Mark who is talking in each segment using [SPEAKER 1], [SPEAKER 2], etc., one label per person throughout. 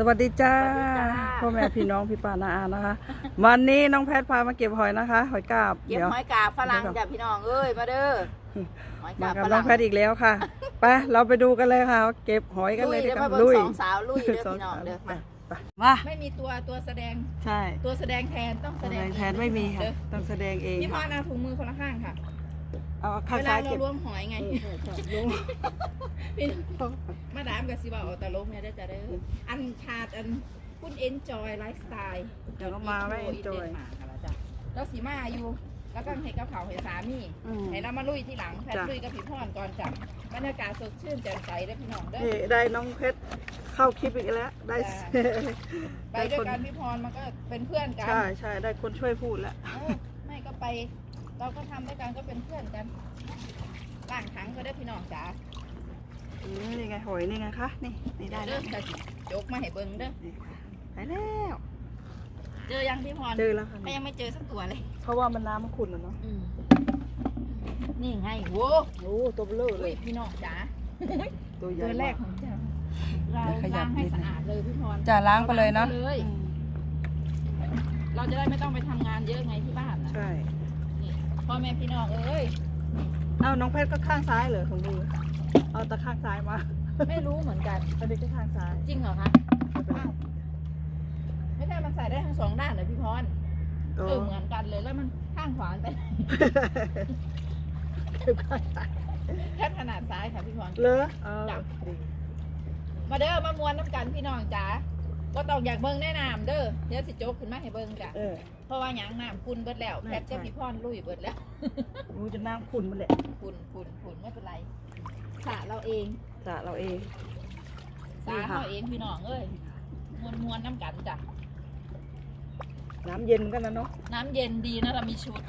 [SPEAKER 1] สวัสดีจ้า
[SPEAKER 2] สวัสดีจ้า
[SPEAKER 1] พ่อแม่พี่น้องพี่ป้านาอานะคะ วันนี้น้องแพทพามาเก็บหอยนะคะ หอยกาบ
[SPEAKER 2] เก็บ
[SPEAKER 1] เดี๋ยว
[SPEAKER 2] หอยกาบฝรั่งจ้ะพี่น้องเอ้ยมาเด้อหอย
[SPEAKER 1] มากา
[SPEAKER 2] บ
[SPEAKER 1] กับ
[SPEAKER 2] ฝ
[SPEAKER 1] น้อ
[SPEAKER 2] รั่
[SPEAKER 1] ง
[SPEAKER 2] ง
[SPEAKER 1] แพทอีกแล้วค่ะไปเราไปดูกันเลยค่ะว่าเก็บหอยกัน
[SPEAKER 2] ลุ
[SPEAKER 1] เลยย
[SPEAKER 2] เดี๋
[SPEAKER 1] ดี
[SPEAKER 2] ยว
[SPEAKER 1] ก
[SPEAKER 2] มา
[SPEAKER 1] ว่า
[SPEAKER 2] เบิ่ง
[SPEAKER 1] ลุย
[SPEAKER 2] สองสาวลุยเด้อ
[SPEAKER 1] ส
[SPEAKER 2] พี่น้องเด้อมา
[SPEAKER 1] ไปมา
[SPEAKER 3] ไม่มีตัวตัวแสดง
[SPEAKER 1] ใช่
[SPEAKER 3] ตัวแสดงแทนต้องแส
[SPEAKER 1] แส
[SPEAKER 3] ด
[SPEAKER 1] ด
[SPEAKER 3] ง
[SPEAKER 1] งแทนไม่มีค่ะ
[SPEAKER 3] เด้อ
[SPEAKER 1] ต้องแสดงเอง
[SPEAKER 3] พี่พ
[SPEAKER 1] ค่ะ
[SPEAKER 3] รเอาถุงมือคนละข้างค่ะ
[SPEAKER 1] เอาข้าง
[SPEAKER 3] เวลา
[SPEAKER 1] ซ้าย
[SPEAKER 3] เรา
[SPEAKER 1] เก็บ
[SPEAKER 3] ล้วงหอยไง
[SPEAKER 1] เออใช่ใช่ลุง
[SPEAKER 3] พี่มาดามกับสิบ่าเอาแต่ลงเนี่ยได้อจะได้ออันพาดอันคุณเอนจอยไลฟ์สไตล์
[SPEAKER 1] เดี๋ยวก็มาไม่จอย
[SPEAKER 3] มาค่ะแล้วจ้ะแล้วสีมาอยู่แล้วก็ให้กับเขาให้สามี
[SPEAKER 1] อืม
[SPEAKER 3] ให้เรามาลุยที่หลังแพท
[SPEAKER 1] จ้ะ
[SPEAKER 3] ลุยกับพี่พรก่อนจ้ะบรรยากาศสดชื่นแจ่มใสเด้อพี่น้องเด้อ
[SPEAKER 1] นี่ได้น้องเพชรเข้าคลิปอีกแล้ว ได้
[SPEAKER 3] จ้ะไปด้วยกันพี่พรมันก็เป็นเพื่อนกัน
[SPEAKER 1] ใช่ใช่ได้คนช่วยพูดแล้ว
[SPEAKER 3] เออไม่ก็ไป เราก็ทำด้วยกันก็เป็นเพื่อนกันล่างถังก็ได้พี่น้องจ๋า
[SPEAKER 1] อืมนี่ไงหอยนี่ไงคะ นี่นี่ได้
[SPEAKER 3] เด้
[SPEAKER 1] แล้
[SPEAKER 3] อ
[SPEAKER 1] ว
[SPEAKER 3] จะยกมาให้เบิ้งเด้อ
[SPEAKER 1] นี่ค่ะได้แล้ว
[SPEAKER 3] เจอยังพี่พร
[SPEAKER 1] เจอแล้วค่ะ
[SPEAKER 3] ก็ยังไม่เจอสักตัวเลย
[SPEAKER 1] เพราะว่ามันน้ำมันขุ่นอะเนาะ
[SPEAKER 3] นี่ไงโว้
[SPEAKER 1] โอ้ตัวเบลอเล
[SPEAKER 3] อุ้ย
[SPEAKER 1] ย
[SPEAKER 3] พี่น้องจ๋า
[SPEAKER 1] ตัวใหญ่
[SPEAKER 3] ตัวแรกของเจ้าเราล้างให้สะอาดเลยพี่พร
[SPEAKER 1] จะล้างไปเลยเนาะ
[SPEAKER 3] รเลย เราจะได้ไม่ต้องไปทำงานเยอะไงที่บ้านนะ
[SPEAKER 1] ใช่
[SPEAKER 3] นี่ พ่อแม่พี่น้องเอ้ย
[SPEAKER 1] เอ้าน้องเพชรก็ข้างซ้ายเหรอของมือเอาแต่ข้างซ้ายมา
[SPEAKER 3] ไม่รู้เหมือนกัน
[SPEAKER 1] อันนี้ก็ข้างซ้าย
[SPEAKER 3] จริงเหรอคะ
[SPEAKER 1] ไม่เป็นไร
[SPEAKER 3] อ้าวไม่ใช่มันใส่ได้ทั้งสองด้านเหรอพี่พร
[SPEAKER 1] โอ้
[SPEAKER 3] เออเหมือนกันเลยแล้วมันข้างขวานไป
[SPEAKER 1] ข้างซ้าย
[SPEAKER 3] แค่ขนาดซ้ายค่ะพี่พร
[SPEAKER 1] เลอเออ
[SPEAKER 3] จ้ะ
[SPEAKER 1] ดี
[SPEAKER 3] มาเด้อมามวนน้ำกันพี่น้องจ๋า ก็ต้องอยากเบิ่งแนะนำเด้อเดี๋ยวสิโจกขึ้นมาให้เบิ่งจ้ะ
[SPEAKER 1] เออ
[SPEAKER 3] เพราะว่าหยังน้ำคุณเบิดแล้ว
[SPEAKER 1] ใช่
[SPEAKER 3] แพทย์เจ้า
[SPEAKER 1] ใช่
[SPEAKER 3] พี่พรลุยเบิดแล้ว
[SPEAKER 1] รู้จะน้ำขุ่นมันแหละ
[SPEAKER 3] คุณคุณคุณไม่เป็นไรสาเราเอง
[SPEAKER 1] สระเราเอง
[SPEAKER 3] สา
[SPEAKER 1] นี่ค่ะ
[SPEAKER 3] เราเองพี่น้องเอ้ยมวนมวนๆน้ำกันจ้ะ
[SPEAKER 1] น้ำเย็นกันนะเนาะ
[SPEAKER 3] น้ำเย็นดีนะเรามีชุด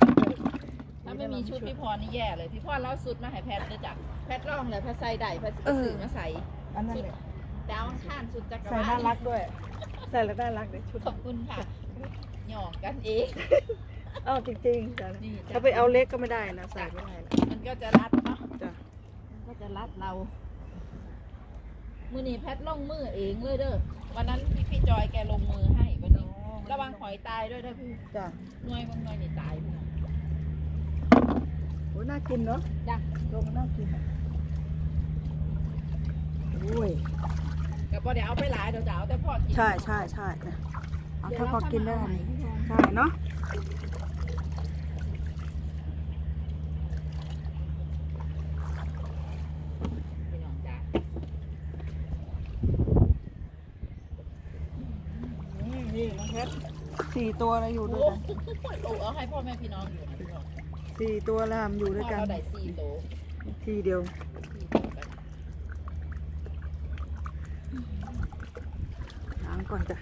[SPEAKER 3] ถ้าไม่มีชุดพี่พรนี่แย่เลย พี่พรเล่าสุดมาให้แพทย์เลยจ้ะแพทย์ร่องเลยแพทย์ใส่ได้แพทย์สื่อมาใส่
[SPEAKER 1] อันนั้น
[SPEAKER 3] สุด
[SPEAKER 1] เลย
[SPEAKER 3] ดาวอังข้านสุดจักร
[SPEAKER 1] ใส่
[SPEAKER 3] วา
[SPEAKER 1] น่า
[SPEAKER 3] ล
[SPEAKER 1] รักด้วย ใส่แล้วน่ารักเลยชุด
[SPEAKER 3] ขอบคุณค่ะหยอกกันเอง
[SPEAKER 1] เอ้าจริงๆจ้ะ
[SPEAKER 3] นี่จ้ะ
[SPEAKER 1] ถ้าไปเอาเล็กก็ไม่ได้นะใส่ไม่ได้นะ
[SPEAKER 3] มันก็จะรัดเนาะ
[SPEAKER 1] จ้ะ
[SPEAKER 3] มันก็จะรัดเรา มือนี้แพทย์ลงมือเองเลยเด้อวันนั้นพี่พี่จอยแกลงมือให้วันนี้ระวังหอยตายด้วยเด้อพี่
[SPEAKER 1] จ้ะ
[SPEAKER 3] หน่วยบางหน่วยนี่ตายพี่น้อง
[SPEAKER 1] โอ้ยน่ากินเนาะ
[SPEAKER 3] จ้ะ
[SPEAKER 1] ลงน่ากินอะโอ้ย
[SPEAKER 3] ก็พอเดี๋ยวเอาไปหลายเดี๋ยวจะเอาแต่พอกิน
[SPEAKER 1] ใช่ใช่ใช่เนี่ยเอา
[SPEAKER 3] เดี๋ยว
[SPEAKER 1] ถ้าพอกินได้
[SPEAKER 3] เราค่อยมาเอาใหม่พี่พร
[SPEAKER 1] ใช่เนาะ
[SPEAKER 3] พี่น้องจ้ะ
[SPEAKER 1] นี่นี่น้องเพชรสี่ตัวเลยอยู่
[SPEAKER 3] โอ้
[SPEAKER 1] ด้วยกัน
[SPEAKER 3] โหเอาให้พ่อแม่พี่น้องอยู่นะพี่น้อง
[SPEAKER 1] สี่ตัวแล้วมันอยู่ด้วย
[SPEAKER 3] พ่อ
[SPEAKER 1] กัน
[SPEAKER 3] เราได้สี่โต
[SPEAKER 1] ทีเดียว
[SPEAKER 3] สี่โตกัน
[SPEAKER 1] ล้าง ก่อนจ้ะ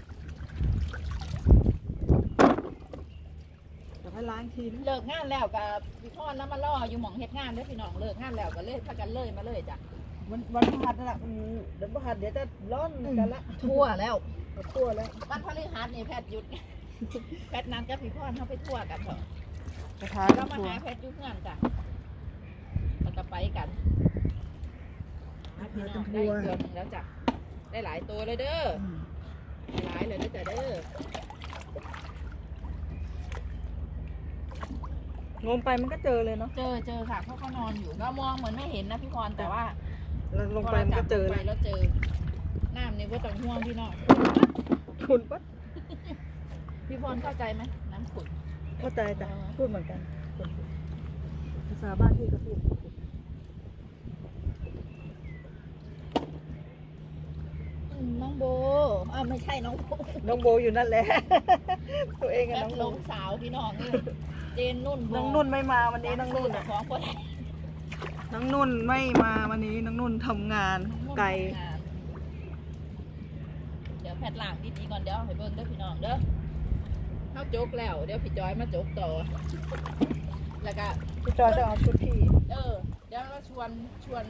[SPEAKER 1] เดี๋ยวให้ล้างทีนะ
[SPEAKER 3] เลิกงานแล้วกับพี่พ่อน้ำมาล่ออยู่หมองเฮ็ดงานเด้อพี่น้องเลิกงานแล้วก็เลยพากันเลยมาเลยจ้ะ
[SPEAKER 1] วันวันพฤหัสนั่นแหละอืมเดี๋ยวพฤหัสเดี๋ยวจะร้อนกันละ
[SPEAKER 3] ทั่วแล้ว
[SPEAKER 1] ทั่วแล้ว
[SPEAKER 3] วันพฤหัสนี่แพทย์หยุด แพทย์นั้นกับพี่พ่อเขาไปทั่วกันเถอะ
[SPEAKER 1] กระทะ
[SPEAKER 3] ก็
[SPEAKER 1] ก็
[SPEAKER 3] มา
[SPEAKER 1] ทั่ว
[SPEAKER 3] หาแพทย์อยุ่งงานจ้ะแล้วก็ไปกันอะพี่น้องได้อีกตัวหนึ่งแล้วจ้ะได้หลายตัวเลยเด้อ
[SPEAKER 1] อืม
[SPEAKER 3] หลายเลยเด้อจ้ะเด้อง
[SPEAKER 1] มไปมันก็เจอเลยเนาะ
[SPEAKER 3] เจอเจอค่ะเพราะเขานอนอยู่เรามองเหมือนไม่เห็นนะพี่พรแต่ว่า
[SPEAKER 1] แล้วลงไปมันก็เจอ
[SPEAKER 3] พ
[SPEAKER 1] เล
[SPEAKER 3] รา
[SPEAKER 1] ย
[SPEAKER 3] จับลงไปแล้วเจอน้ำนี่ว่าต้องห่วงพี่น้อง
[SPEAKER 1] ขุนปะ
[SPEAKER 3] พี่พรเข้าใจไหมน้ำขุ่น
[SPEAKER 1] เข้าใจจ้ะพูดเหมือนกันขุ่นภาษาบ้านที่ก็พูด
[SPEAKER 3] อืมน้องโบอ่า ไม่ใช่น้องโบ
[SPEAKER 1] น้องโบอยู่นั่นแหละ ตัวเองกับ
[SPEAKER 3] แล้
[SPEAKER 1] น้
[SPEAKER 3] ว
[SPEAKER 1] อง
[SPEAKER 3] ล
[SPEAKER 1] โบ
[SPEAKER 3] งสาวพี่น้องนี่เจนนุ่นโบ
[SPEAKER 1] น้องนุ่นไม่มาวันนี้น้องนุ่น
[SPEAKER 3] ข
[SPEAKER 1] อะ
[SPEAKER 3] องคน
[SPEAKER 1] น้องนุ่นไม่มาวันนี้น้องนุ่นทำงานไกล
[SPEAKER 3] เดี๋ยวแพทย์ล้างดีๆก่อนเดี๋ยวให้เบิ่งเด้อพี่น้องเด้อเข้าจกแล้ว เดี๋ยวพี่จอยมาจกต่อ แล้วก็
[SPEAKER 1] พี่จอยจะเอาชุดที่
[SPEAKER 3] เออ เดี๋ยวเราชวนชวน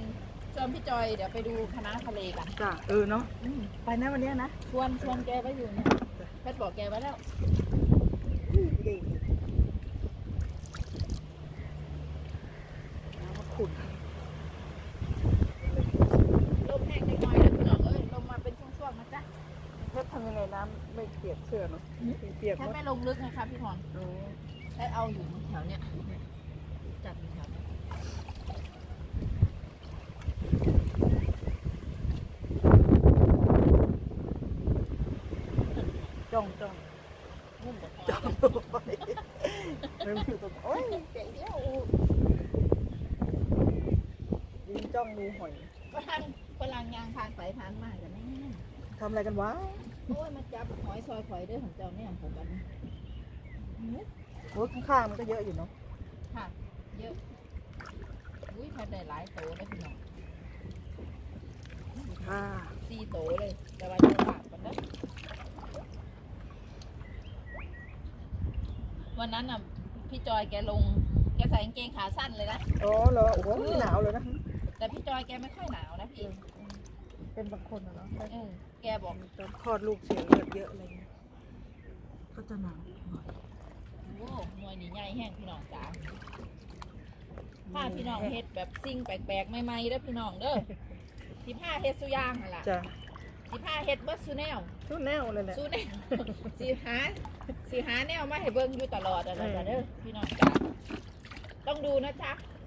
[SPEAKER 3] ชวนพี่จอยเดี๋ยวไปดูคณะทะเลกัน
[SPEAKER 1] จ้ะเออเนาะ
[SPEAKER 3] อืม
[SPEAKER 1] ไปนะวันเนี้ยนะ
[SPEAKER 3] ชวนชวนแกไว้อยู่เนี่ยแพทย์บอกแกไว้แล้ว
[SPEAKER 1] น้ำมาขุ่น
[SPEAKER 3] ลมแห้งน้อยๆนะพี่น้องเอ้ยลมมาเป็นช่วงๆนะจ๊ะ
[SPEAKER 1] เพชรพำยังไงน้ำไม่เปียกเสื้อเนาะเปียก
[SPEAKER 3] แค่
[SPEAKER 1] หมด
[SPEAKER 3] ไม่ลงลึกนะคะพี่พร
[SPEAKER 1] โอ้
[SPEAKER 3] แค่เอาอยู่แถวเนี้ยจัดอยู่แถวเนี้ย
[SPEAKER 1] จ้องจ้อง
[SPEAKER 3] งุ่มกับพ
[SPEAKER 1] จ้
[SPEAKER 3] อ
[SPEAKER 1] องไม่มีตัวโอ้ย
[SPEAKER 3] เจ๋งเดียว
[SPEAKER 1] ยิงจ้องดู หอย
[SPEAKER 3] กำลังกำลังยางผ่านไปผ่านมากันแน่
[SPEAKER 1] ทำอะไรกันวะ
[SPEAKER 3] โอ้ยมาจับหอยซอยข่อยเด้อของเจ้าเนี่ยของกัน
[SPEAKER 1] โอ้ยข้างๆมันก็เยอะอยู่เนาะ
[SPEAKER 3] ค่ะเยอะอุ้ยแพทย์ได้หลายโตเลยพี่น้อง
[SPEAKER 1] ค่ะ
[SPEAKER 3] สี่โตเลยแต่ว่าจะปากกันนะวันนั้นน่ะพี่จอยแกลงแกใส่กางเกงขาสั้นเลยนะ
[SPEAKER 1] อ๋อเหรอโอ้โหหนาวเลยนะ
[SPEAKER 3] แต่พี่จอยแกไม่ค่อยหนาวนะพี่
[SPEAKER 1] เป็นบางคนนะเนาะ
[SPEAKER 3] เออแกบอก
[SPEAKER 1] ตอนคลอดลูกเสียเลือดเยอะอะไรเงี้ยก็จะหนาวหน่อย
[SPEAKER 3] โอ้หน่วยนี่ใหญ่แห้งพี่น้องจ๋าผ้าพี่น้องเฮ็ดแบบซิ่งแปลกๆใหม่ๆเด้อพี่น้องเด้อสิผ้าเฮ็ดสุย่างหั่นล่ะ
[SPEAKER 1] จ้ะ
[SPEAKER 3] สิผ้าเฮ็ดเบิดสุแนว
[SPEAKER 1] ทุกแนวเลยแหละ
[SPEAKER 3] สุแนวสิหาสิหาแนวมาให้เบิ่งอยู่ตลอดอะ
[SPEAKER 1] เอ
[SPEAKER 3] นะ
[SPEAKER 1] อ
[SPEAKER 3] จ๊ะเด้อพี่น้องจ๋าต้องดูนะจ๊ะนี่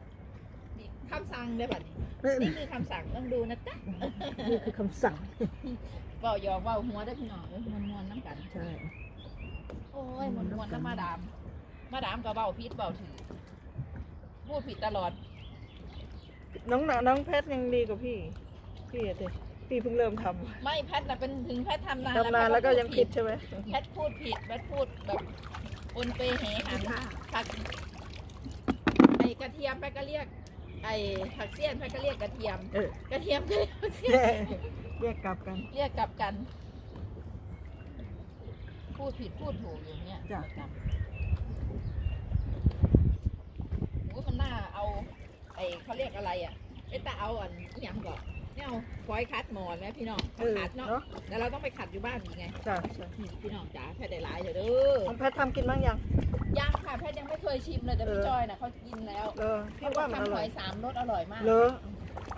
[SPEAKER 3] คำสั่งเด้อบัดนี้
[SPEAKER 1] นี่
[SPEAKER 3] นี่คือคำสั่งต้องดูนะจ๊ะ
[SPEAKER 1] นี่คือคำสั่ง
[SPEAKER 3] เว้าหยอกเว้าหัวเด้อพี่น้องเอ้ยมวนๆน้ำกัน
[SPEAKER 1] ใช่
[SPEAKER 3] โอ้ยมวนๆน้ำมาดาม มาดามก็เว้าผิดเว้าถือพูดผิดตลอด
[SPEAKER 1] น้องหนาน้องแพทย์ยังดีกว่าพี่ พี่อะเด็พี่เพิ่งเริ่มท
[SPEAKER 3] ไม่แพทย์น่ะเป็นถึงแพทย์ทำำนาน
[SPEAKER 1] ทำนานแล้วก็ยังผิดใช่ไหม
[SPEAKER 3] แพทย์พูดผิดแพทย์พูดแบบปนเปเหหันผักไอกระเทียมแพทย์ก็เรียก ไอผักเสี้ยนแพทย์ก็เรียกกระเทียม
[SPEAKER 1] เออ ก
[SPEAKER 3] ระเทียมก็เรียกผักเสี้ยน
[SPEAKER 1] แยกกลับกัน
[SPEAKER 3] เรียกกลับกัน พูดผิดพูดถูกอย่างเงี้ย
[SPEAKER 1] จ้ะ
[SPEAKER 3] ประจำโอ้ยมันน่าเอา ไอเขาเรียกอะไรอะไอตาเอาอันอหย่างก่อนเนี่ยเอาฟอยคัดหมอนไหมพี่น้อง
[SPEAKER 1] เออ
[SPEAKER 3] ขัดเนาะ
[SPEAKER 1] เนาะ
[SPEAKER 3] แล้วเราต้องไปขัดอยู่บ้านอีกไง
[SPEAKER 1] จ้ะใช่
[SPEAKER 3] นี่พี่น้องจ๋าแพทย์ได้หลายเดี๋ยวเด้อ
[SPEAKER 1] น้องแพทย์ทำกินบ้างยัง
[SPEAKER 3] ยังค่ะแพทย์ยังไม่เคยชิมเลยแต่พี่
[SPEAKER 1] เออ
[SPEAKER 3] จอยน่ะเขากินแล้ว
[SPEAKER 1] เออพี่
[SPEAKER 3] เขา
[SPEAKER 1] ว่ามันอ
[SPEAKER 3] ทำห
[SPEAKER 1] ร่อ
[SPEAKER 3] อยยสามรสอร่อยมาก
[SPEAKER 1] เลอ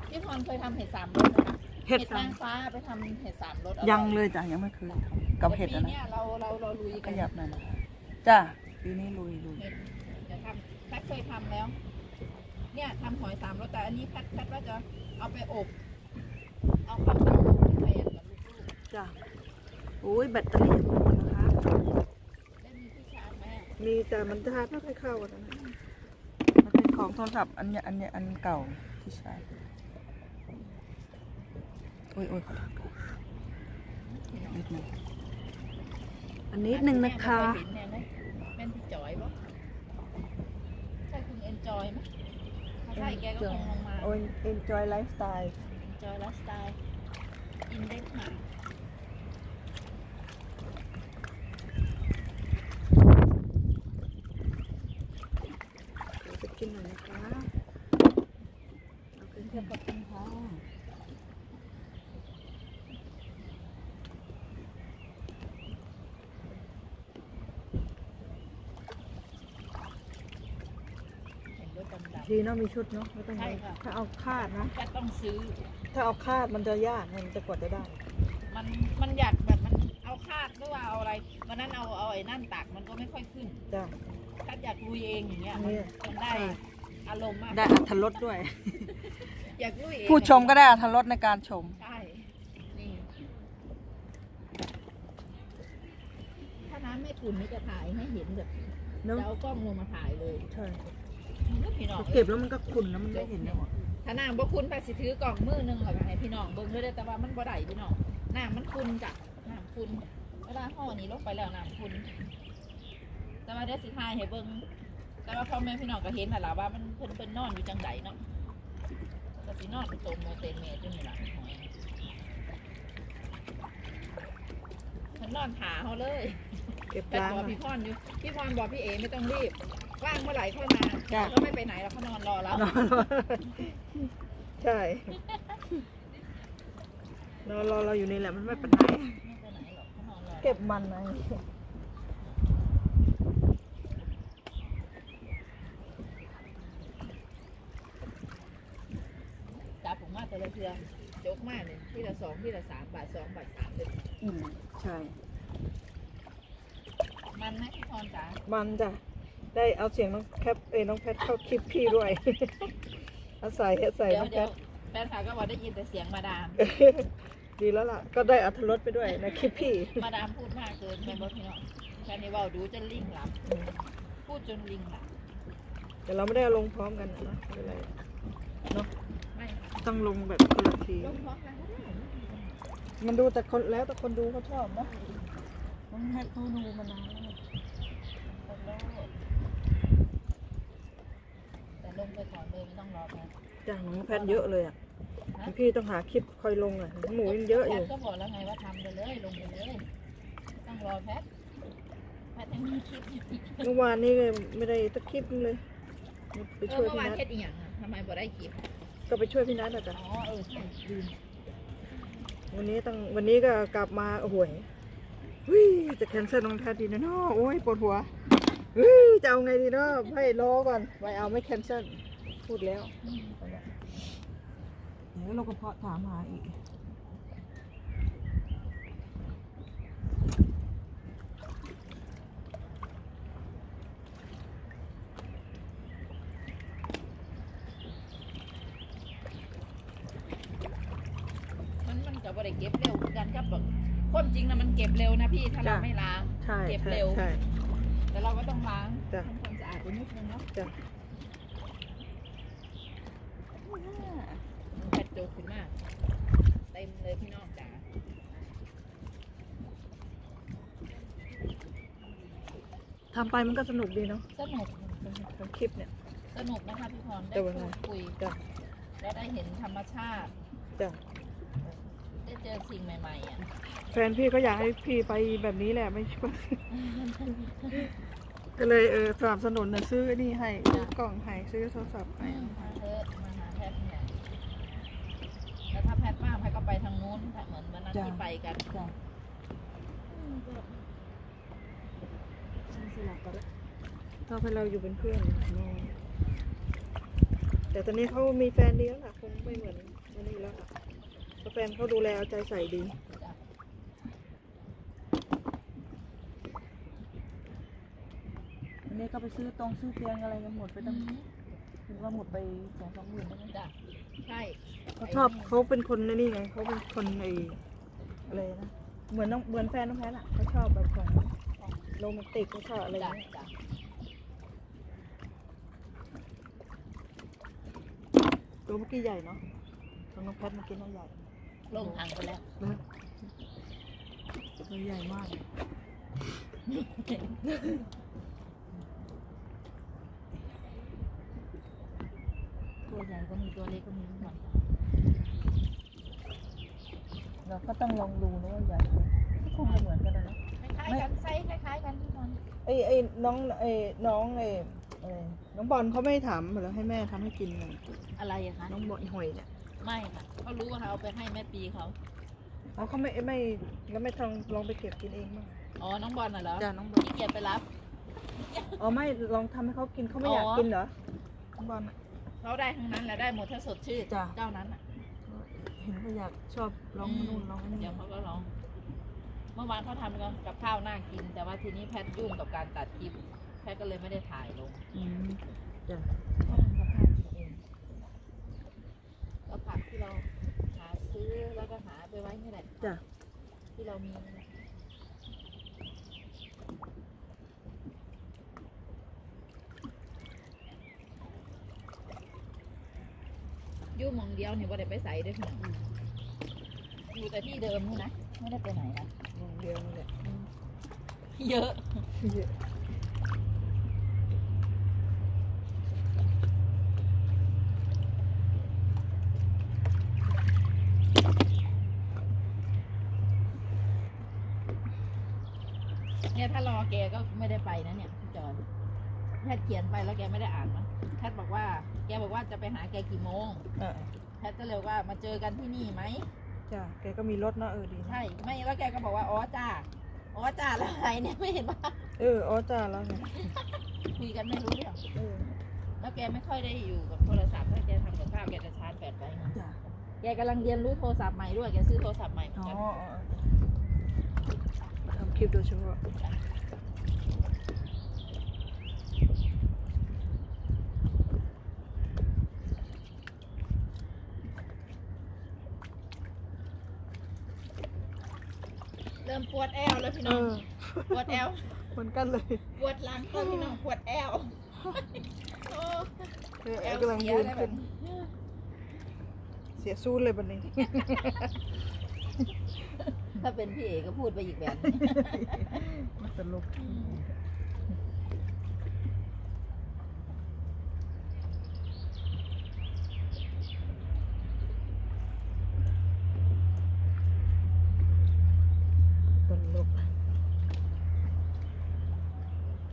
[SPEAKER 3] พี่พรเคยทำเห็ดสามรสนะคะ
[SPEAKER 1] เห็ด
[SPEAKER 3] เห็ด
[SPEAKER 1] สั
[SPEAKER 3] นางงฟ้าไปทำเห็ดสามรสอร่อ
[SPEAKER 1] ยังเลยจ้ะยังไม่เคยทำกับเห็ด
[SPEAKER 3] ปี
[SPEAKER 1] อะนะ
[SPEAKER 3] เนี้ยเราเราเราลุย
[SPEAKER 1] ข
[SPEAKER 3] กัน
[SPEAKER 1] ยับหน่อยนะจ้ะปีนี้ลุยลุย
[SPEAKER 3] เห็ดเดี๋ยวทำแพทย์เคยทำแล้ว เนี่ยทำหอยสามรสแต่อันนี้แพทย์แพทย์ว่าจะเอาไปอบ เอาเข้าเตาอบแทนกับลูก
[SPEAKER 1] จ้ะโอ้ยแบตเตอรี่หมดนะคะ
[SPEAKER 3] ๆได้มีที่ชาร์จไห มอะ
[SPEAKER 1] มีแต่มันทานไม่ค่อยเข้ากันนะมันเป็นของโทรศัพท์อันเนี้ยอันเนี้ยอันเก่าที่ใช้ โอ้ยโอ้ยขอโทษค่ะนิดนึงอันนิดนึงนะคะ
[SPEAKER 3] แม่เคยเห็นเนี่ยนะเป็นพี่จอยปะใช่คุณเอนจอยไหมถ้าใช่แกก็คงลงมา
[SPEAKER 1] โอ้ย enjoy lifestyle
[SPEAKER 3] จอยไลฟ์สไตล์อินเด็กซ์มา
[SPEAKER 1] เดี๋ยวจะกินหน่อยนะคะเอาเป็นเพื่อนกับคุณค่ะ
[SPEAKER 3] เห็นร ถดำ
[SPEAKER 1] ดีเนาะมีชุดเนาะไม่ต้อง
[SPEAKER 3] ใช่ค่ะ
[SPEAKER 1] ถ้าเอาคาดนะ
[SPEAKER 3] ๆแค่ต้องซื้อ
[SPEAKER 1] ถ้าเอาคาดมันจะยากมันจะกว่าจะได้
[SPEAKER 3] มันมันอยากแบบมันเอาคาดหรือว่าเอาอะไรวันนั้นเอาเอาไอ้นั่นตักมันก็ไม่ค่อยขึ้น
[SPEAKER 1] จ้ะ
[SPEAKER 3] ถ้าอยากลุยเองอย่างเงี้ยมัน
[SPEAKER 1] เนี่ย
[SPEAKER 3] มันได้อารมณ์มาก
[SPEAKER 1] ได้อัธรสด้วย
[SPEAKER 3] อยากลุยเอง
[SPEAKER 1] ผู้ชมก็ได้อัธรสในการชม
[SPEAKER 3] ใช่นี่ถ้าน้ำไม่ขุ่นนี่จะถ่ายให้เห็นแบบ
[SPEAKER 1] เนาะ
[SPEAKER 3] จะเอากล้องลงมาถ่ายเลย
[SPEAKER 1] ใช่
[SPEAKER 3] พี่น้อง
[SPEAKER 1] เก็บแล้วมันก็ขุ่นแล้วมันไม่เห็นเลยหมด
[SPEAKER 3] ถ้าน้ำบ่คุณไปสิถือกล่องมือหนึงแล้วก็ให้พี่น้องเบิ่งเลยเด้อแต่ว่ามันบ่ได้พี่น้องน้ำมันคุณจ้ะน้ำคุณเวลาห่อนี้ลงไปแล้วน้ำคุณแต่ว่าเดี๋ยวสิถ่ายให้เบิ่งแต่ว่าพ่อแม่พี่น้องก็เห็นน่ะล่ะว่ามันเพิ่นเพิ่นนอนอยู่จังไดเนาะก็สินอนตรงโมเตเมตอยู่นี่ล่ะเพิ่นนอนขาเฮาเลย
[SPEAKER 1] เก็บ
[SPEAKER 3] แต่
[SPEAKER 1] ล้าง
[SPEAKER 3] บอก
[SPEAKER 1] มา
[SPEAKER 3] พี่พรอยู่พี่พรบอกพี่เอไม่ต้องรีบ ว่างเมื่อไหร่ค่อยมา
[SPEAKER 1] จ้ะ
[SPEAKER 3] ก็ไม่ไปไหนแล้วเขานอนรอแล้ว
[SPEAKER 1] นอนใช่ นอนรอเราอยู่นี่แหละมันไม่เป็นไร
[SPEAKER 3] ไม่ไปไหนหรอกเขานอนรอ
[SPEAKER 1] เก็บมันไง
[SPEAKER 3] จับผมมาแต่ละเทือจกมากเลยที่ละสองที่ละสามบาทสองบาทสามเลย
[SPEAKER 1] อืมใช่
[SPEAKER 3] มันนะพี่พรจ๋า
[SPEAKER 1] มันจ้ะ ได้เอาเสียงน้องแคปเอ้ยน้องแพทเข้าคลิปพี่ด้วย เอาใส่ใส่
[SPEAKER 3] เดี๋ย
[SPEAKER 1] น้
[SPEAKER 3] ว
[SPEAKER 1] องแพ
[SPEAKER 3] เดี๋ยว
[SPEAKER 1] ท
[SPEAKER 3] แฟนคลับก็บอกได้ยินแต่เสียงมาดาม
[SPEAKER 1] ดีแล้วล่ะ ก็ได้อัธรสไปด้วยในคลิปพี่
[SPEAKER 3] มาดามพูดมากเกินแม่บอกพี่น้องแค่นี้เว่าดูจนลิงหลับ
[SPEAKER 1] อืม
[SPEAKER 3] พูดจนลิงหลับ
[SPEAKER 1] แต่เราไม่ได้เอาลงพร้อมกันนะไม่เป็นไรเนาะ
[SPEAKER 3] ไม่ค่ะ
[SPEAKER 1] ต้องลงแบบคนละที
[SPEAKER 3] ลงพร้อมกันก็ได้
[SPEAKER 1] มันดูแต่คนแล้วแต่คนดูเขาชอบเนาะน้องแพทเขาดูมานานแล้วไง
[SPEAKER 3] ลงแล้วแต่ ลงไปก่อนเลยไม่ต้องรอแม่
[SPEAKER 1] จ้ะน้องแพทเยอะเลยอะ
[SPEAKER 3] ฮะ
[SPEAKER 1] พี่ต้องหาคลิปคอยลงอะหมูยังเยอะอยู่
[SPEAKER 3] แพทก็บอกแล้วไงว่าทำไปเลยลงไปเลยไม่ต้องรอแพทแพทยังมีคลิปอยู่อีก
[SPEAKER 1] เมื่อวานนี้ก็ไม่ได้สักคลิปนึงเลย ไป
[SPEAKER 3] เอ
[SPEAKER 1] ช่
[SPEAKER 3] อ
[SPEAKER 1] วย
[SPEAKER 3] เมื่อ
[SPEAKER 1] พี่
[SPEAKER 3] วาน
[SPEAKER 1] นัท
[SPEAKER 3] เฮ็ดอีหยังอะทำไมบ่ได้คลิป
[SPEAKER 1] ก็ไปช่วยพี่นัทอะจ้ะ
[SPEAKER 3] อ๋อเออใช่ลืม
[SPEAKER 1] วันนี้ต้องวันนี้ก็กลับมาโอ้โหยวิจะแคนเซิลน้องแพทดีนะเนาะโอ้ยปวดหัว วิจะเอาไงดีเนาะให้รอก่อนไม่เอาไม่แคนเซิลพูดแล้ว
[SPEAKER 3] อืม
[SPEAKER 1] เดี๋ยวเราก็เพาะถามหาอีก
[SPEAKER 3] มันมันก็บ่ได้เก็บเร็วคือกันครับแบบความจริงนะมันเก็บเร็วนะพี่ถ้าเราไม่ล้าง
[SPEAKER 1] ใช่
[SPEAKER 3] เก็บ
[SPEAKER 1] ใช่
[SPEAKER 3] เร็ว
[SPEAKER 1] ใช่
[SPEAKER 3] แต่เราก็ต้องล้าง
[SPEAKER 1] จ้ะ
[SPEAKER 3] ทำความสะอาดไปนิดนึงเนาะ
[SPEAKER 1] จ้ะ
[SPEAKER 3] แพทโจกขึ้นมากเต็มเลยพี่น้องจ๋า
[SPEAKER 1] ทำไปมันก็สนุกดีเนาะ
[SPEAKER 3] สนุก
[SPEAKER 1] ทำคลิปเนี่ย
[SPEAKER 3] สนุกนะคะพี่พรได้
[SPEAKER 1] แต่ว่า
[SPEAKER 3] พูดคุย
[SPEAKER 1] จ้ะ
[SPEAKER 3] และได้เห็นธรรมชาติ
[SPEAKER 1] จ้ะ
[SPEAKER 3] ได้ เจอสิ่งใหม่ๆอะ
[SPEAKER 1] แฟนพี่ก็อยากให้พี่ไปแบบนี้แหละไม่ช่วย ก็เลยเออสนับสนุนนะซื้อนี่ให้ซื้อกล่องให้ซื้อโทรศัพท์ให้
[SPEAKER 3] มาเถอะมาหาแพทย์เนี่ยแล้วถ้าแพทย์ว่างแพทย์ก็ไปทางนู้นเหมือนวันนั้นที่ไปกัน
[SPEAKER 1] จ้ะ
[SPEAKER 3] อืมก็
[SPEAKER 1] สลับกันละถ้าให้เราอยู่เป็นเพื่อนนอนแต่ตอนนี้เขามีแฟนดีแล้วล่ะคงไม่เหมือนอันนี้แล้วล่ะเพราะ แฟนเขาดูแลเอาใจใส่ดี
[SPEAKER 3] จ้ะ
[SPEAKER 1] อันนี้ก็ไปซื้อตรงซื้อเตียงอะไรกันหมดไป
[SPEAKER 3] อื
[SPEAKER 1] ตั้ง
[SPEAKER 3] ม
[SPEAKER 1] ถึงว่าหมดไปสองสามหมื่นแล้วนะ
[SPEAKER 3] จ้ะใช่
[SPEAKER 1] เขาชอบเขาเป็นคนในนี่ไงเขาเป็นคนไออะไรนะเหมือนน้องเหมือนแฟนน้องแพทอะเขาชอบแบบของโรแมนติกเขาชอบอะไร
[SPEAKER 3] จ้ะ
[SPEAKER 1] เงี้ย
[SPEAKER 3] จ้ะ
[SPEAKER 1] ตัวเมื่อกี้ใหญ่เนาะของน้องแพทเมื่อกี้น้องใหญ่
[SPEAKER 3] ลงทางไปแล้ว
[SPEAKER 1] นะตัวใหญ่มาก
[SPEAKER 3] ตัวใหญ่ก็มีตัวเล็กก็มีหมด
[SPEAKER 1] เราก็ต้องลองดูนะว่าใหญ่ไหมคงจะเหมือนกันนะเนอะ
[SPEAKER 3] คล้ายๆกันไซส์คล้ายๆกันพี่พร
[SPEAKER 1] ไอ้ไอ้น้องไอ้น้องไอ้เอ้ยน้องบอลเขาไม่ถามเหรอให้แม่ทำให้กินเลย
[SPEAKER 3] อะไรอะคะ
[SPEAKER 1] น้องบอลหอยเนี่ย
[SPEAKER 3] ไม่ค่ะเขารู้ว่าเอาไปให้แม่ปีเขา
[SPEAKER 1] เขาเขาไม่ไม่แล้วไม่ทองลองไปเก็บกินเองบ้าง
[SPEAKER 3] อ๋อน้องบอลน่ะเหรอ
[SPEAKER 1] จ้าน้องบอล
[SPEAKER 3] ขี้เกียจไปรับ
[SPEAKER 1] อ๋อไม่ลองทำให้เขากินเขาไม่อยาก
[SPEAKER 3] อ๋อ
[SPEAKER 1] กินเหรอน้องบอลอะ
[SPEAKER 3] เขาได้ทั้งนั้นแหละได้หมดถ้าสดชื่น
[SPEAKER 1] จ้ะ
[SPEAKER 3] เจ้านั้นอะ
[SPEAKER 1] เห็นเขาอยากชอบลองนู่นลองนี่
[SPEAKER 3] เดี๋ยวเขาก็ลอง เมื่อวานเขาทำกันกับข้าวน่ากิน แต่ว่าทีนี้แพทยุ่งกับการตัดคลิป แพทก็เลยไม่ได้ถ่ายลง
[SPEAKER 1] อืมจ้ะ
[SPEAKER 3] เขาทำกับข้าวกินเองแล้วผัก ที่เราหาซื้อแล้วก็หาไปไว้นี่แหละ
[SPEAKER 1] จ้ะ
[SPEAKER 3] ที่เรามีอยู่หมองเดียวนี่ว่าได้ไปใส่ด้วยพี่น้องอยู่แต่ที่เดิมนู่นนะไม่ได้ไปไหนนะ
[SPEAKER 1] ลองเดียวนี่แหละ
[SPEAKER 3] เยอะ
[SPEAKER 1] เยอะ
[SPEAKER 3] เนี่ยถ้ารอ แกก็ไม่ได้ไปนะเนี่ยพี่จอยแพทย์เขียนไปแล้วแกไม่ได้อ่านมั้งแพทย์บอกว่า แกบอกว่าจะไปหาแกกี่โมง
[SPEAKER 1] อะ
[SPEAKER 3] แพทย์ก็เลยว่ามาเจอกันที่นี่ไหม
[SPEAKER 1] จ้ะแกก็มีรถเนาะเออดีนะ
[SPEAKER 3] ใช่ไม่แล้วแกก็บอกว่าอ๋อจ้าอ๋อจ้าแล้วอะไรเนี่ยไม่เห็นว่า
[SPEAKER 1] เอออ๋อจ้าแล้วไง
[SPEAKER 3] คุยกันไม่รู้เรื่อง
[SPEAKER 1] เออ
[SPEAKER 3] แล้วแกไม่ค่อยได้อยู่กับโทรศัพท์ถ้าแกทำกับข้าวแกจะชาร์จแบตไว้ไง
[SPEAKER 1] จ้ะ
[SPEAKER 3] แกกำลังเรียนรู้โทรศัพท์ใหม่ด้วยแกซื้อโทรศัพท์ใหม่เหมือน
[SPEAKER 1] อ๋อ
[SPEAKER 3] กัน
[SPEAKER 1] อ๋อทำคลิปโดยเฉพาะ
[SPEAKER 3] ริ่มปวดแอวแล้วพี่
[SPEAKER 1] เอ
[SPEAKER 3] น้อง
[SPEAKER 1] อ
[SPEAKER 3] ปวดแอว
[SPEAKER 1] เหมือนกันเลย
[SPEAKER 3] ปวดหลังแล้วพี่น้องปวดแอวโอ้
[SPEAKER 1] เออ
[SPEAKER 3] แอ
[SPEAKER 1] แอ
[SPEAKER 3] ล
[SPEAKER 1] ลกำลัง
[SPEAKER 3] เสีย
[SPEAKER 1] ยืน
[SPEAKER 3] แล้วแบ
[SPEAKER 1] ขึ้
[SPEAKER 3] บ
[SPEAKER 1] นเสียสู้เลยบันนี้
[SPEAKER 3] ถ้าเป็นพี่เอกก็พูดไปอีกแบบ
[SPEAKER 1] ตลกตลก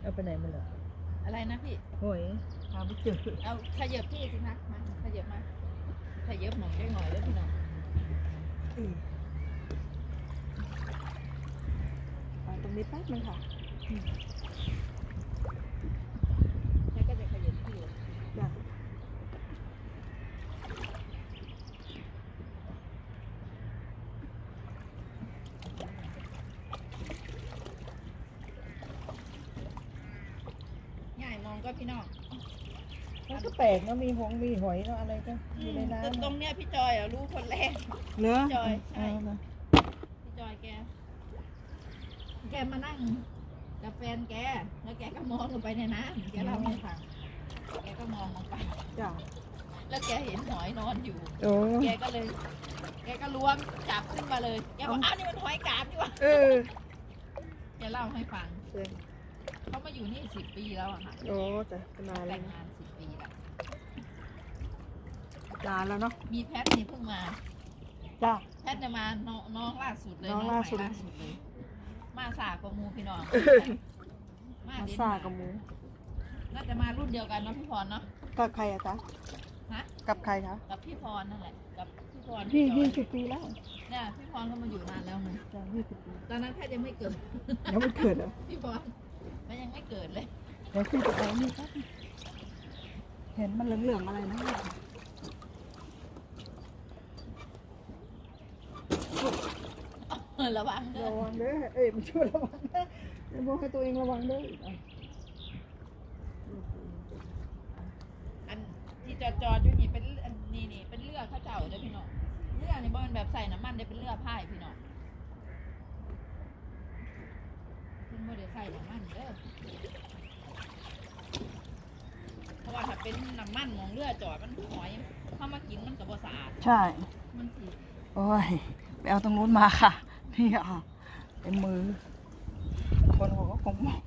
[SPEAKER 1] เอาไปไหนมาเหรอ
[SPEAKER 3] อะไรนะพี่
[SPEAKER 1] โอ้ยหาไม่เจอ
[SPEAKER 3] เอาขยับพี่สินะมาขยับมาขยับหมองได้หน่อยแล้วพี่น้อง
[SPEAKER 1] อืมอ่าตรงนี้แป๊บนึงค่ะ
[SPEAKER 3] แล้วก็จะขยับพี่
[SPEAKER 1] จ้ะ
[SPEAKER 3] ง่ายมองก็พี่น้อง
[SPEAKER 1] มัน ก็แปลกเนอะมีหงมีหอยเนอะอะไรก็อยู่ในน้ำ
[SPEAKER 3] ตร
[SPEAKER 1] อะ
[SPEAKER 3] งเนี้ยพี่จอยอะรู้คนแรก
[SPEAKER 1] เนอะ
[SPEAKER 3] จอยใช่
[SPEAKER 1] เอามา
[SPEAKER 3] พี่จอยแก แกมานั่งกับแฟนแก แล้วแกก็มองลงไปในน้ำแกเล่าให้ฟังแกก็มองลงไป
[SPEAKER 1] จ้ะ
[SPEAKER 3] แล้วแกเห็นหอยนอนอยู่
[SPEAKER 1] โอ้
[SPEAKER 3] แกก็เลย แกก็ล้วงจับขึ้นมาเลย แกบอกอ้าวนี่มันหอยกาบดีวะ
[SPEAKER 1] เออ
[SPEAKER 3] แกเล่าให้ฟัง
[SPEAKER 1] เจ๋ง
[SPEAKER 3] เขามาอยู่นี่สิบปีแล้วอะค่ะ
[SPEAKER 1] โอ้จ้ะนานแล้
[SPEAKER 3] แต่
[SPEAKER 1] ว
[SPEAKER 3] งงานสิบปีแล้ว
[SPEAKER 1] นานแล้วเนาะ
[SPEAKER 3] มีแพทนี่เพิ่งมา
[SPEAKER 1] จ้ะ
[SPEAKER 3] แพทเนี่ยมาน้องน้องล่าสุดเลย
[SPEAKER 1] น้องล่าสุด
[SPEAKER 3] ใหม่ล่าสุดเลย มาสากว่าหมูพี่น้องมา
[SPEAKER 1] มา
[SPEAKER 3] เดน
[SPEAKER 1] ซา
[SPEAKER 3] ร์
[SPEAKER 1] กับหมู
[SPEAKER 3] น่าจะมารุ่นเดียวกันเนาะพี่พรเนาะ
[SPEAKER 1] กับใครอะจ๊ะ
[SPEAKER 3] ฮะ
[SPEAKER 1] กับใครคะ
[SPEAKER 3] กับพี่พรนั่นแหละกับพี่พร
[SPEAKER 1] ยี่
[SPEAKER 3] พี่
[SPEAKER 1] ยี่
[SPEAKER 3] จอย
[SPEAKER 1] สิบปีแล้ว
[SPEAKER 3] เนี่ยพี่พรก็มาอยู่นานแล้วนะ
[SPEAKER 1] จ้ะยี่สิบปี
[SPEAKER 3] ตอนนั้นแพทยังไม่เกิด
[SPEAKER 1] ยังไม่เกิดเหรอ
[SPEAKER 3] พี่พรมันยังไม่เกิดเลย
[SPEAKER 1] เดี๋ยวขึ้นไปเอานี่ครับเห็นมันเหลืองๆอะไรนะ
[SPEAKER 3] ระวังเด้อ
[SPEAKER 1] ระวังเด้อเอ้ยมันช่วยระวังเด้อจะบอกให้ตัวเองระวังเด้ออะ
[SPEAKER 3] อันที่จอดจอดอยู่นี่เป็นอันนี่นี่เป็นเรือเข้าเจ้าเด้อพี่น้องเรือนี่บ่แมันแบบใส่น้ำมันได้เป็นเรือพายพี่น้องมันบ่ได้ใส่น้ำมันเด้อเพราะว่าถ้าเป็นน้ำมันของเรือจอดมันหอยเข้ามากินมันก็บ่สะอาด
[SPEAKER 1] ใช่
[SPEAKER 3] มันสิ
[SPEAKER 1] โอ้ย ไปเอาตรงนู้นมาค่ะ นี่อะเป็นมือ คนเขาก็คงมอง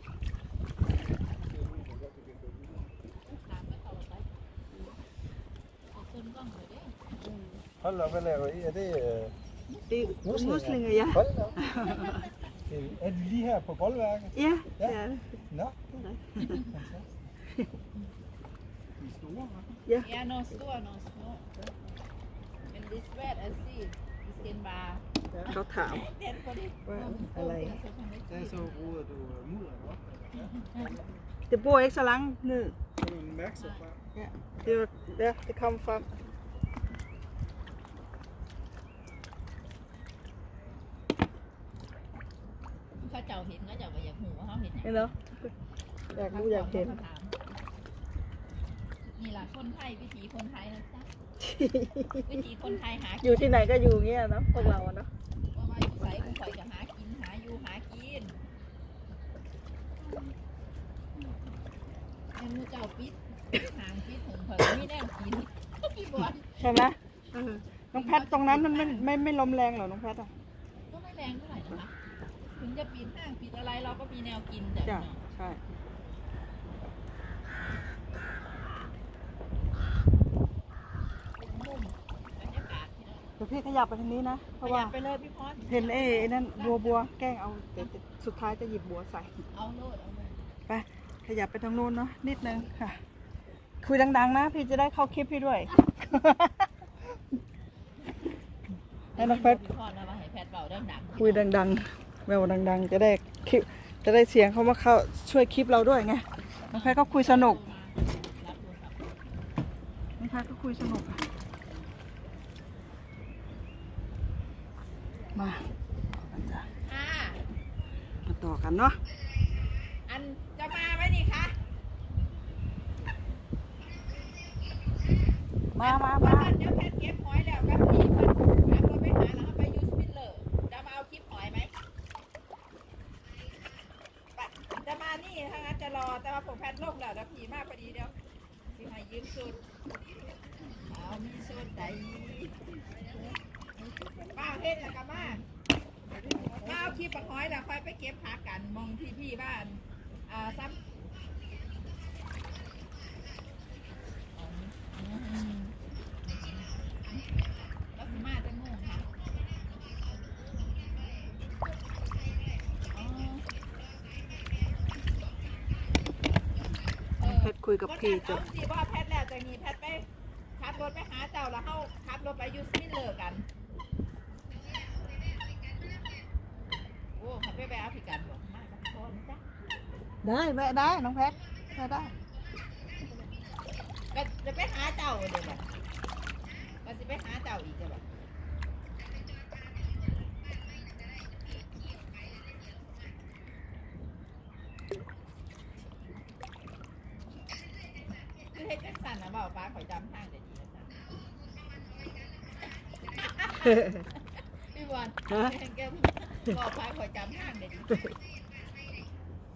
[SPEAKER 3] ตามก็เข้าไปเอาส้นกล้องเลยเด้อ
[SPEAKER 4] Hold op, hvad laver I? Er det øh,
[SPEAKER 1] ตีมุสลิมอะยะ
[SPEAKER 4] hold op? Øh, Er de lige her på boldværket?
[SPEAKER 1] ยะ
[SPEAKER 4] Ja.
[SPEAKER 1] ยะ
[SPEAKER 4] Nå,
[SPEAKER 1] Det er
[SPEAKER 4] fantastisk. De er store, hva'?
[SPEAKER 3] Yeah, no store, no snow. And this red I see is in bar.
[SPEAKER 1] เขาถาม
[SPEAKER 3] Then for it.
[SPEAKER 1] ว่าอะไร
[SPEAKER 4] Der så roder du øh, mudder, hva'?
[SPEAKER 1] จะโบเอ็กซ์ลังนึ
[SPEAKER 4] Så er du en mærksom fra.
[SPEAKER 1] เดี๋ยวเดี๋ยวจะคำฟัง
[SPEAKER 3] เขาเจ้าเห็นเขาเจ้าก็อยากหูว่าเขาเห็น
[SPEAKER 1] นี่เนาะอยากรู้อยากเห็น
[SPEAKER 3] ขถามนี่ล่ะคนไทยวิถีคนไทยนะจ๊ะ วิถีคนไทยหา
[SPEAKER 1] อยู่ที่ไหนก็อยู่อย่างเงี้ยเนาะพวกเราอะเนาะ
[SPEAKER 3] ว่าว่า อยู่ใส่กูคอยจะหากินหาอยู่หากินแม่มูเจ้าปิดหางปิดหงเผยไม่แน่กินพี่บอล
[SPEAKER 1] ใช่ไหมเออน้องแพทตรงนั้นมันไม่ไม่ไม่ลมแรงเหรอน้องแพทอะ
[SPEAKER 3] ก็ไม่แรงเท่าไหร่นะคะถึงจะปิดห้างปิดอะไรเราก็มีแนวกินแต่
[SPEAKER 1] จ้ะใช่
[SPEAKER 3] มุมบรรยากาศที่เรา
[SPEAKER 1] เดี๋ยวพี่ขยับไปทางนี้นะ เพ
[SPEAKER 3] ข
[SPEAKER 1] ราะ
[SPEAKER 3] ยั
[SPEAKER 1] ว่า
[SPEAKER 3] บไปเลยพี่พร
[SPEAKER 1] เห็นเอ้ไอ้นั่นบัวบัวแกล้งเอาเดี๋ยวสุดท้ายจะหยิบบัวใส่
[SPEAKER 3] เอาโลดเอาเลย
[SPEAKER 1] ไปขยับไปทางนู้นเนาะนิดนึงค่ะ คุยดังๆนะ พี่จะได้เข้าคลิปพี่ด้วย ให้น้องแพท
[SPEAKER 3] พี่พรนะว่าให้แพทเบาดังๆ
[SPEAKER 1] คุยดังๆแววดังๆ จะได้คลิป จะได้เสียงเขามาเข้าช่วยคลิปเราด้วยไงน้องแพทก็คุยสนุก
[SPEAKER 3] รับโทรศัพท์
[SPEAKER 1] น้องแพทก็คุยสนุกอะ มาเอากันจ้ะ
[SPEAKER 3] ค่ะ
[SPEAKER 1] มาต่อกันเนาะ
[SPEAKER 3] อันจะมาไหมนี่คะ
[SPEAKER 1] มามา
[SPEAKER 3] ว่า
[SPEAKER 1] มา
[SPEAKER 3] สันเดี๋ยวแพทย์เก็บหอยแล้วกับพี่เพิ่นขับรถไปหาแล้วเอาไปยูสปินเลอร์จะมาเอาคลิปหอยไหมไปจะมานี่ถ้างั้นจะรอแต่ว่าผมแพทย์ลงแล้วเดี๋ยวพี่มาพอดีเดี๋ยวสิให้ยืมสุดเอามีสุดใด ป้าเฮ็ดแล้วกันมามาเอาคลิปบักหอยแล้วค่อยไปเก็บผักกันมองพี่พี่ๆบ้านอ่าซ้ำอืมแล้วสิมาจะโมงค่ะอ๋อ
[SPEAKER 1] เพชรคุยกับพี่จ
[SPEAKER 3] จบบสิว่าแพทย์แล้วจะมีแพทย์ไปขับรถไปหาเจ้าแล้วเข้าขับรถไปอยูสมินเลอร์กัน โอ้ขับไปไปเอาผิดกันบอกมากับพ่อนะจ๊ะ
[SPEAKER 1] ได้แวะได้น้องแพทแวะได้
[SPEAKER 3] ก็จะไปหาเจ้าเดี๋ยวแบบก็สิไปหาเจ้าอีกเดี๋ยวแบบคือให้จักสันนะบอกป้าขอยจำทางเดี๋ยวดีนะจ๊ะพี่บอล
[SPEAKER 1] ฮะ
[SPEAKER 3] เห็นแกบอกป้าขอยจำทางเดี๋ยวดี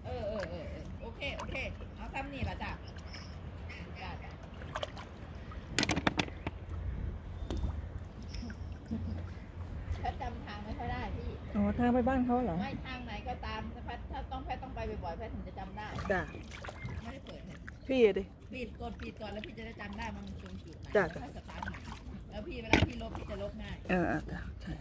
[SPEAKER 3] เออเออเออเออโอ เคโอเคเอาซ้ำนี่ละจ้ะจ้ะจ้ะถ้าจำทางไม่ค่อยได้พี่
[SPEAKER 1] อ๋อทางไปบ้านเขาเหรอ
[SPEAKER 3] ไม่ทางไหนก็ตามถ้าแพทย์ถ้าต้องแพทย์ต้องไปบ่อยๆแพทย์ถึงจะจำได้
[SPEAKER 1] จ้ะ
[SPEAKER 3] ไม่ได้เปิดเลย
[SPEAKER 1] พี่อะดิ
[SPEAKER 3] ปิดกดปิดก่อนแล้วพี่จะได้จำได้มันตรงจุดไหน
[SPEAKER 1] จ้ะ
[SPEAKER 3] แล้วค่อยสตาร์ทใหม่แล้วพี่เวลาพี่ลบพี่จะลบง่าย
[SPEAKER 1] เออเออจ้ะใช่